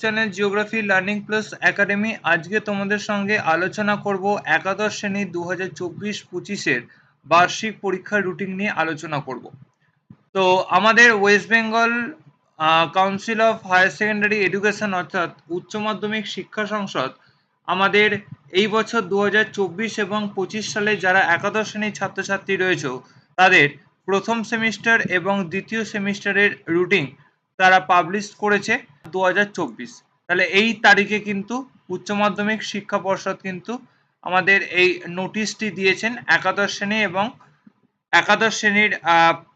Channel geography learning plus academy আজকে তোমাদের সঙ্গে আলোচনা করব একাদশ শ্রেণি দু হাজার চব্বিশ পঁচিশের বার্ষিক পরীক্ষার রুটিন নিয়ে আলোচনা করব। তো আমাদের West Bengal council of higher secondary education অর্থাৎ উচ্চ মাধ্যমিক শিক্ষা সংসদ আমাদের এই বছর দু হাজার চব্বিশ এবং পঁচিশ সালে যারা একাদশ শ্রেণির ছাত্রছাত্রী রয়েছে, তাদের প্রথম সেমিস্টার এবং দ্বিতীয় সেমিস্টারের রুটিন তারা পাবলিশ করেছে। দু হাজার চব্বিশ। তাহলে এই তারিখে কিন্তু উচ্চ মাধ্যমিক শিক্ষা পর্ষদ কিন্তু আমাদের এই নোটিশটি দিয়েছেন একাদশ শ্রেণি এবং একাদশ শ্রেণির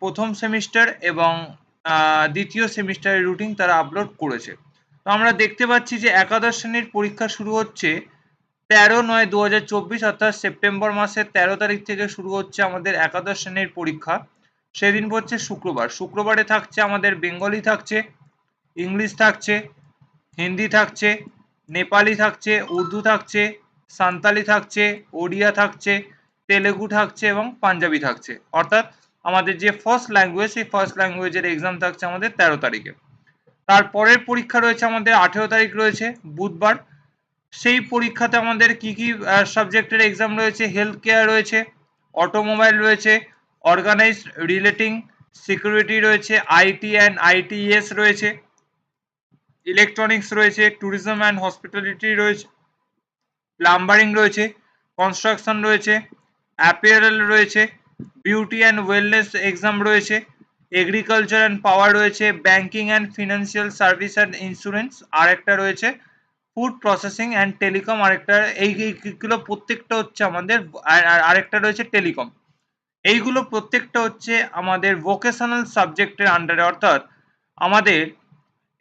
প্রথম সেমিস্টার এবং দ্বিতীয় সেমিস্টারের রুটিন তারা আপলোড করেছে। তো আমরা দেখতে পাচ্ছি যে একাদশ শ্রেণির পরীক্ষা শুরু হচ্ছে তেরো নয় দু অর্থাৎ সেপ্টেম্বর মাসের তেরো তারিখ থেকে শুরু হচ্ছে আমাদের একাদশ শ্রেণির পরীক্ষা। সেদিন পড়ছে শুক্রবার। শুক্রবারে থাকছে আমাদের, বেঙ্গলি থাকছে। ইংলিশ থাকছে, হিন্দি থাকছে, নেপালি থাকছে, উর্দু থাকছে, সান্তালি থাকছে, ওড়িয়া থাকছে, তেলেগু থাকছে এবং পাঞ্জাবি থাকছে। অর্থাৎ আমাদের যে ফার্স্ট ল্যাঙ্গুয়েজ সেই ফার্স্ট ল্যাঙ্গুয়েজের এক্সাম থাকছে আমাদের তেরো তারিখে। তারপরের পরীক্ষা রয়েছে আমাদের আঠেরো তারিখ রয়েছে, বুধবার। সেই পরীক্ষাতে আমাদের কি কি সাবজেক্টের এক্সাম রয়েছে হেলথ কেয়ার রয়েছে অটোমোবাইল রয়েছে অর্গানাইজ রিলেটিং সিকিউরিটি রয়েছে আইটি অ্যান্ড আইটিএস রয়েছে। ইলেকট্রনিক্স রয়েছে ট্যুরিজম অ্যান্ড হসপিটালিটি রয়েছে প্লাম্বারিং রয়েছে কনস্ট্রাকশন রয়েছে অ্যাপিয়ারেল রয়েছে বিউটি অ্যান্ড ওয়েলনেস এক্সাম রয়েছে এগ্রিকালচার অ্যান্ড পাওয়ার রয়েছে banking and financial service and insurance আর একটা রয়েছে ফুড প্রসেসিং অ্যান্ড টেলিকম আরেকটা এইগুলো প্রত্যেকটা হচ্ছে আমাদের আরেকটা রয়েছে টেলিকম এইগুলো প্রত্যেকটা হচ্ছে আমাদের ভোকেশনাল সাবজেক্টের আন্ডারে অর্থাৎ আমাদের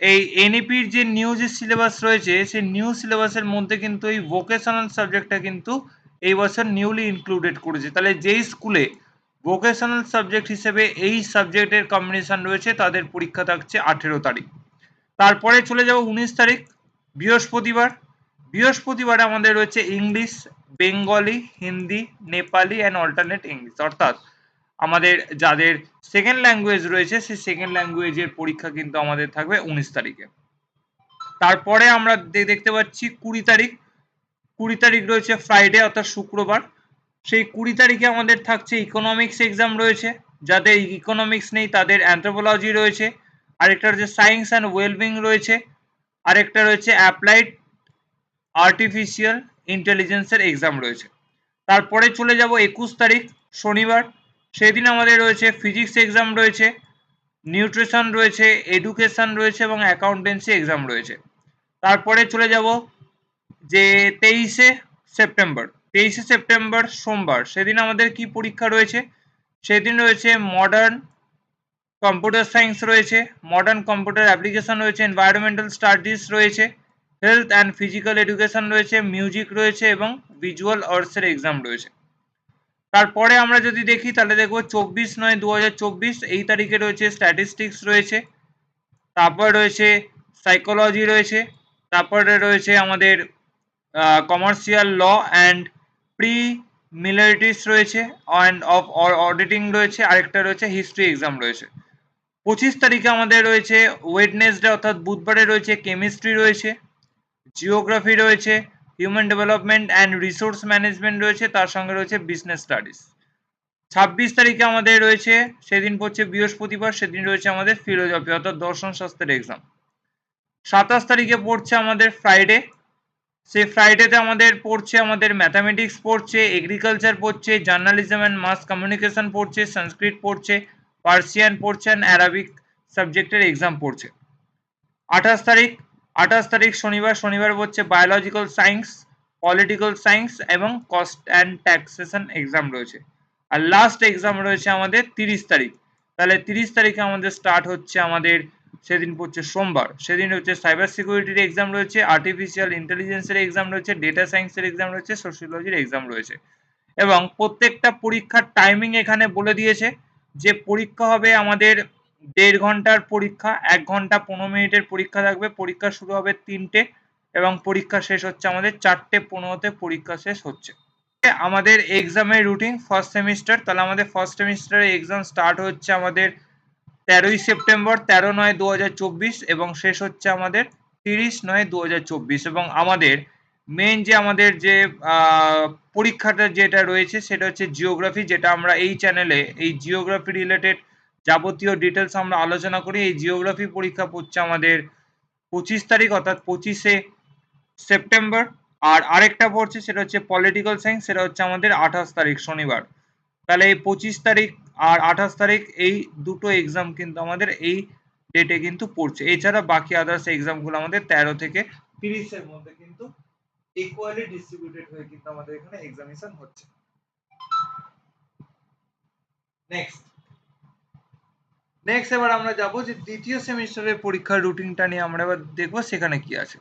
এই এনইপির যে নিউ যে সিলেবাস রয়েছে, সেই নিউ সিলেবাসের মধ্যে কিন্তু এই ভোকেশনাল সাবজেক্টটা কিন্তু এই বছর নিউলি ইনক্লুডেড করেছে। তাহলে যেই স্কুলে ভোকেশনাল সাবজেক্ট হিসেবে এই সাবজেক্টের কম্বিনেশন রয়েছে, তাদের পরীক্ষা থাকছে আঠেরো তারিখ। তারপরে চলে যাব উনিশ তারিখ, বৃহস্পতিবার। বৃহস্পতিবারে আমাদের রয়েছে English Bengali Hindi Nepali and alternate English অর্থাৎ আমাদের যাদের সেকেন্ড ল্যাঙ্গুয়েজ রয়েছে, সেই সেকেন্ড ল্যাঙ্গুয়েজের পরীক্ষা কিন্তু আমাদের থাকবে উনিশ তারিখে। তারপরে আমরা দেখতে পাচ্ছি কুড়ি তারিখ। কুড়ি তারিখ রয়েছে ফ্রাইডে অর্থাৎ শুক্রবার। সেই কুড়ি তারিখে আমাদের থাকছে ইকোনমিক্স এক্সাম রয়েছে। যাদের ইকোনমিক্স নেই, তাদের অ্যান্থ্রোপোলজি রয়েছে। আরেকটা রয়েছে সায়েন্স অ্যান্ড ওয়েলবিং রয়েছে। আরেকটা রয়েছে অ্যাপ্লাইড আর্টিফিশিয়াল ইন্টেলিজেন্সের এক্সাম রয়েছে। তারপরে চলে যাব একুশ তারিখ, শনিবার। সেদিন আমাদের রয়েছে ফিজিক্স এক্সাম রয়েছে নিউট্রিশন রয়েছে এডুকেশন রয়েছে এবং অ্যাকাউন্টেন্সি এক্সাম রয়েছে। তারপরে চলে যাব যে তেইশে সেপ্টেম্বর। তেইশে সেপ্টেম্বর সোমবার, সেদিন আমাদের কি পরীক্ষা রয়েছে? সেদিন রয়েছে মডার্ন কম্পিউটার সায়েন্স রয়েছে মডার্ন কম্পিউটার অ্যাপ্লিকেশন রয়েছে এনভায়রনমেন্টাল স্টাডিজ রয়েছে হেলথ অ্যান্ড ফিজিক্যাল এডুকেশন রয়েছে মিউজিক রয়েছে এবং ভিজুয়াল আর্টসের এক্সাম রয়েছে। তারপরে আমরা যদি দেখি, তাহলে দেখব চব্বিশ নয় দু এই তারিখে রয়েছে স্ট্যাটিস্টিক্স রয়েছে, তারপর রয়েছে সাইকোলজি রয়েছে, তারপরে রয়েছে আমাদের commercial law and preliminaries রয়েছে অ্যান্ড অফ অডিটিং রয়েছে, আরেকটা রয়েছে হিস্ট্রি এক্সাম রয়েছে। পঁচিশ তারিখে আমাদের রয়েছে ওয়েডনেসডে অর্থাৎ বুধবারে রয়েছে কেমিস্ট্রি রয়েছে জিওগ্রাফি রয়েছে human development and resource management রয়েছে, তার সঙ্গে রয়েছে বিজনেস স্টাডিজ ছাব্বিশ তারিখে আমাদের রয়েছে, সেদিন পড়ছে বৃহস্পতিবার, সেদিন রয়েছে আমাদের ফিলোজফি অর্থাৎ দর্শন শাস্ত্রের এক্সাম সাতাশ তারিখে পড়ছে আমাদের ফ্রাইডে সেই ফ্রাইডেতে আমাদের পড়ছে, আমাদের ম্যাথামেটিক্স পড়ছে এগ্রিকালচার পড়ছে জার্নালিজম অ্যান্ড মাস কমিউনিকেশন পড়ছে সংস্কৃত পড়ছে পার্সিয়ান পড়ছে অ্যান্ড অ্যারাবিক সাবজেক্টের এক্সাম পড়ছে। আঠাশ তারিখ আঠাশ তারিখ শনিবার শনিবার হচ্ছে বায়োলজিক্যাল সায়েন্স পলিটিক্যাল সায়েন্স এবং কস্ট অ্যান্ড ট্যাক্সেশন এক্সাম রয়েছে। আর লাস্ট এক্সাম রয়েছে আমাদের তিরিশ তারিখ। তাহলে তিরিশ তারিখে আমাদের স্টার্ট হচ্ছে আমাদের, সেদিন পড়ছে সোমবার। সেদিন হচ্ছে সাইবার সিকিউরিটির এক্সাম রয়েছে আর্টিফিশিয়াল ইন্টেলিজেন্সের এক্সাম রয়েছে ডেটা সায়েন্সের এক্সাম রয়েছে সোশিওলজির এক্সাম রয়েছে। এবং প্রত্যেকটা পরীক্ষার টাইমিং এখানে বলে দিয়েছে যে পরীক্ষা হবে আমাদের দেড় ঘণ্টার পরীক্ষা, এক ঘণ্টা পনেরো মিনিটের পরীক্ষা থাকবে। পরীক্ষা শুরু হবে তিনটে এবং পরীক্ষা শেষ হচ্ছে আমাদের চারটে পনেরোতে পরীক্ষা শেষ হচ্ছে। আমাদের এক্সামের রুটিন ফার্স্ট সেমিস্টার তাহলে আমাদের ফার্স্ট সেমিস্টারের এক্সাম স্টার্ট হচ্ছে আমাদের তেরোই সেপ্টেম্বর তেরো নয় দু এবং শেষ হচ্ছে আমাদের তিরিশ নয় দু এবং আমাদের মেন যে আমাদের যে পরীক্ষাটা যেটা রয়েছে সেটা হচ্ছে জিওগ্রাফি যেটা আমরা এই চ্যানেলে এই জিওগ্রাফি রিলেটেড যাবতীয় ডিটেলস আমরা আলোচনা করি। এই জিওগ্রাফি পরীক্ষা পড়ছে আমাদের পঁচিশ তারিখ, অর্থাৎ পঁচিশে সেপ্টেম্বর। আর আরেকটা পড়ছে, সেটা হচ্ছে পলিটিক্যাল সায়েন্স সেটা হচ্ছে আমাদের আঠাশ তারিখ, শনিবার। তাহলে এই পঁচিশ তারিখ আর আঠাশ তারিখ, এই দুটো এক্সাম কিন্তু আমাদের এই ডেটে কিন্তু পড়ছে। এছাড়া বাকি আদার্স এক্সামগুলো আমাদের তেরো থেকে তিরিশের মধ্যে কিন্তু ইকুয়ালি ডিস্ট্রিবিউটেড হয়ে কিন্তু আমাদের এখানে এক্সামিনেশন হচ্ছে। নেক্সট নেক্সট এবার আমরা যাব যে দ্বিতীয় সেমিস্টারের পরীক্ষার রুটিনটা নিয়ে। আমরা এবার দেখব সেখানে কি আছে।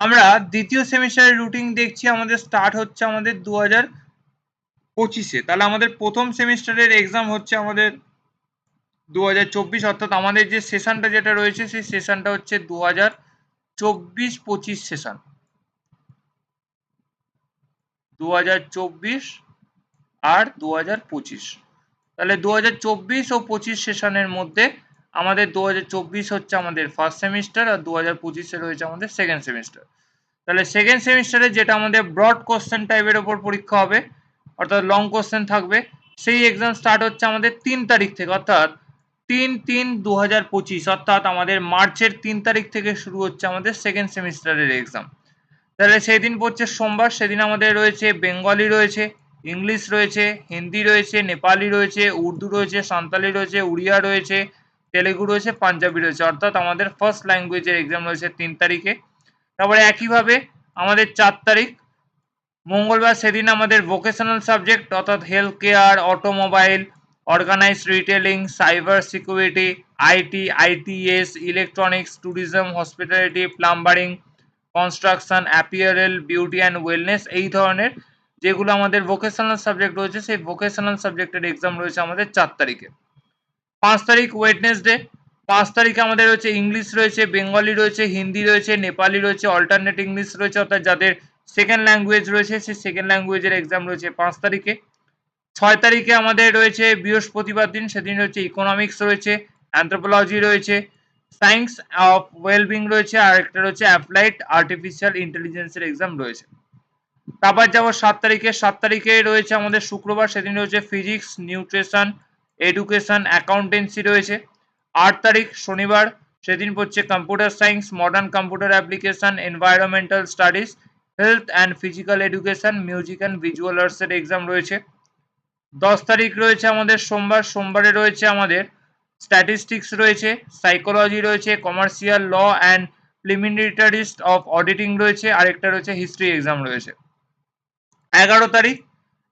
আমরা দ্বিতীয় সেমিস্টারের রুটিন দেখছি, আমাদের স্টার্ট হচ্ছে আমাদের দু হাজার পঁচিশে। তাহলে আমাদের প্রথম সেমিস্টারের এক্সাম হচ্ছে আমাদের দু হাজার চব্বিশ, অর্থাৎ আমাদের যে সেশনটা যেটা রয়েছে, সেই সেশনটা হচ্ছে দু হাজার চব্বিশ পঁচিশ সেশন দু হাজার চব্বিশ আর দু হাজার পঁচিশ। তাহলে দু হাজার চব্বিশ ও পঁচিশ সেশনের মধ্যে আমাদের দু হাজার চব্বিশ হচ্ছে আমাদের ফার্স্ট সেমিস্টার আর দু হাজার পঁচিশে রয়েছে আমাদের সেকেন্ড সেমিস্টার তাহলে সেকেন্ড সেমিস্টারে যেটা আমাদের ব্রড কোশ্চেন টাইপের ওপর পরীক্ষা হবে, অর্থাৎ লং কোশ্চেন থাকবে, সেই এক্সাম স্টার্ট হচ্ছে আমাদের তিন তারিখ থেকে, অর্থাৎ তিন তিন দু হাজার পঁচিশ, অর্থাৎ আমাদের মার্চের তিন তারিখ থেকে শুরু হচ্ছে আমাদের সেকেন্ড সেমিস্টারের এক্সাম তাহলে সেই দিন পড়ছে সোমবার, সেদিন আমাদের রয়েছে, বেঙ্গলি রয়েছে ইংলিশ রয়েছে, হিন্দি রয়েছে, নেপালি রয়েছে, উর্দু রয়েছে, সাঁওতালি রয়েছে, উড়িয়া রয়েছে, তেলেগু রয়েছে, পাঞ্জাবি রয়েছে। অর্থাৎ আমাদের ফার্স্ট ল্যাঙ্গুয়েজের এক্সাম রয়েছে তিন তারিখে। তারপরে একইভাবে আমাদের চার তারিখ, মঙ্গলবার সেদিন আমাদের ভোকেশনাল সাবজেক্ট অর্থাৎ health care automobile organise retailing cyber security IT ITS electronics tourism hospitality plumbing construction apparel beauty and wellness এই ধরনের যেগুলো আমাদের ভোকেশনাল সাবজেক্ট রয়েছে, সেই ভোকেশনাল সাবজেক্টের এক্সাম রয়েছে আমাদের চার তারিখে। পাঁচ তারিখ ওয়েডনেসডে পাঁচ তারিখে আমাদের রয়েছে ইংলিশ রয়েছে বেঙ্গলি রয়েছে হিন্দি রয়েছে নেপালি রয়েছে অল্টারনেট ইংলিশ রয়েছে, অর্থাৎ যাদের সেকেন্ড ল্যাঙ্গুয়েজ রয়েছে, সেই সেকেন্ড ল্যাঙ্গুয়েজের এক্সাম রয়েছে পাঁচ তারিখে। ছয় তারিখে আমাদের রয়েছে বৃহস্পতিবার দিন, সেদিন রয়েছে ইকোনমিক্স রয়েছে অ্যান্থ্রোপোলজি রয়েছে সায়েন্স অফ ওয়েলবিং রয়েছে, আর একটা রয়েছে অ্যাপ্লাইড আর্টিফিশিয়াল ইন্টেলিজেন্সের এক্সাম রয়েছে। তারপর যাব সাত তারিখে। সাত তারিখে রয়েছে আমাদের শুক্রবার, সেদিন রয়েছে ফিজিক্স নিউট্রিশন এডুকেশন অ্যাকাউন্টেন্সি রয়েছে। আট তারিখ শনিবার, সেদিন পড়ছে computer science modern computer application environmental studies health and physical education music and visual আর্টসের এক্সাম রয়েছে। দশ তারিখ রয়েছে আমাদের সোমবার, সোমবারে রয়েছে আমাদের স্ট্যাটিস্টিক্স রয়েছে সাইকোলজি রয়েছে commercial law and preliminaries of auditing রয়েছে, আরেকটা রয়েছে হিস্ট্রি এক্সাম রয়েছে। এগারো তারিখ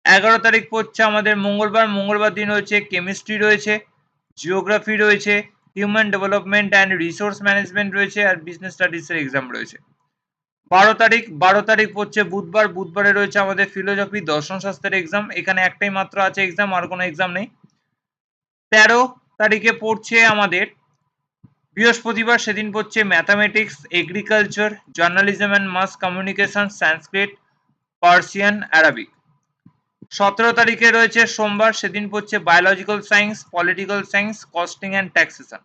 এগারো তারিখ পড়ছে আমাদের মঙ্গলবার মঙ্গলবার দিন রয়েছে কেমিস্ট্রি রয়েছে জিওগ্রাফি রয়েছে human development and resource management রয়েছে আর বিজনেস স্টাডিজের এক্সাম রয়েছে। বারো তারিখ বারো তারিখ পড়ছে বুধবার, বুধবারে রয়েছে আমাদের ফিলোজফি দর্শন শাস্ত্রের এক্সাম এখানে একটাই মাত্র আছে এক্সাম আর কোনো এক্সাম নেই। তেরো তারিখে পড়ছে আমাদের, বৃহস্পতিবার সেদিন পড়ছে mathematics agriculture journalism and mass communication Sanskrit Persian Arabic. সতেরো তারিখে রয়েছে সোমবার, সেদিন পড়ছে biological science political science costing and taxation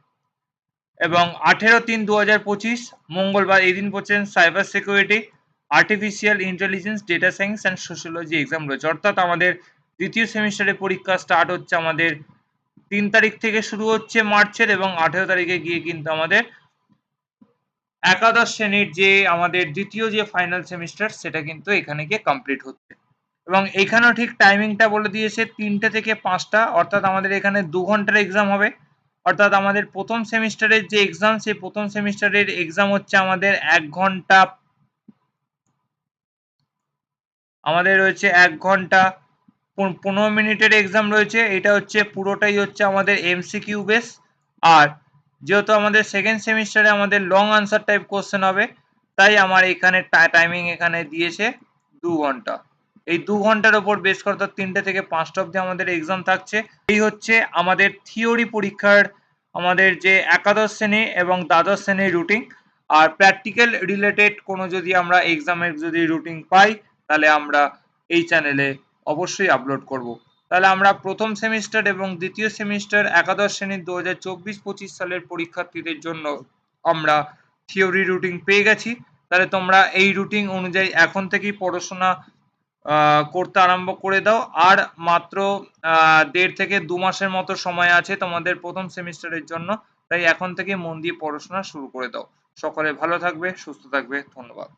এবং আঠেরো তিন দু হাজার পঁচিশ, মঙ্গলবার এই দিন পড়ছেন cyber security artificial intelligence data science and sociology exam রয়েছে। অর্থাৎ আমাদের দ্বিতীয় সেমিস্টারের পরীক্ষা স্টার্ট হচ্ছে আমাদের তিন তারিখ থেকে শুরু হচ্ছে মার্চের এবং আঠেরো তারিখে গিয়ে কিন্তু আমাদের একাদশ শ্রেণির যে আমাদের দ্বিতীয় যে ফাইনাল সেমিস্টার সেটা কিন্তু এখানে গিয়ে কমপ্লিট হচ্ছে। এবং এখানেও ঠিক টাইমিংটা বলে দিয়েছে, তিনটে থেকে পাঁচটা, অর্থাৎ আমাদের এখানে দু ঘণ্টার এক্সাম হবে। অর্থাৎ আমাদের প্রথম সেমিস্টারের যে এক্সাম সেই প্রথম সেমিস্টারের এক্সাম হচ্ছে আমাদের এক ঘণ্টা। আমাদের রয়েছে এক ঘণ্টা পনেরো মিনিটের এক্সাম রয়েছে। এটা হচ্ছে, পুরোটাই হচ্ছে আমাদের এমসিকিউ বেস আর যেহেতু আমাদের সেকেন্ড সেমিস্টারে আমাদের লং আনসার টাইপ কোশ্চেন হবে, তাই আমার এখানে টাইমিং এখানে দিয়েছে দু ঘণ্টা। এই দু ঘণ্টার ওপর বেশ করে তিনটে থেকে পাঁচটা অবধি আমাদের এক্সাম থাকছে। এই হচ্ছে আমাদের থিওরি পরীক্ষার আমাদের যে একাদশ শ্রেণি এবং দ্বাদশ শ্রেণির রুটিন আর প্র্যাকটিক্যাল রিলেটেড কোনো যদি আমরা এক্সামের যদি রুটিন পাই, তাহলে আমরা এই চ্যানেলে অবশ্যই আপলোড করব। তাহলে আমরা প্রথম সেমিস্টার এবং দ্বিতীয় সেমিস্টার একাদশ শ্রেণির দু হাজার চব্বিশ পঁচিশ সালের পরীক্ষার্থীদের জন্য আমরা থিওরি রুটিন পেয়ে গেছি। তাহলে তোমরা এই রুটিন অনুযায়ী এখন থেকেই পড়াশোনা করতে আরম্ভ করে দাও। আর মাত্র দেড় থেকে দু মাসের মতো সময় আছে তোমাদের প্রথম সেমিস্টারের জন্য। তাই এখন থেকে মন দিয়ে পড়াশোনা শুরু করে দাও। সকলে ভালো থাকবে, সুস্থ থাকবে। ধন্যবাদ।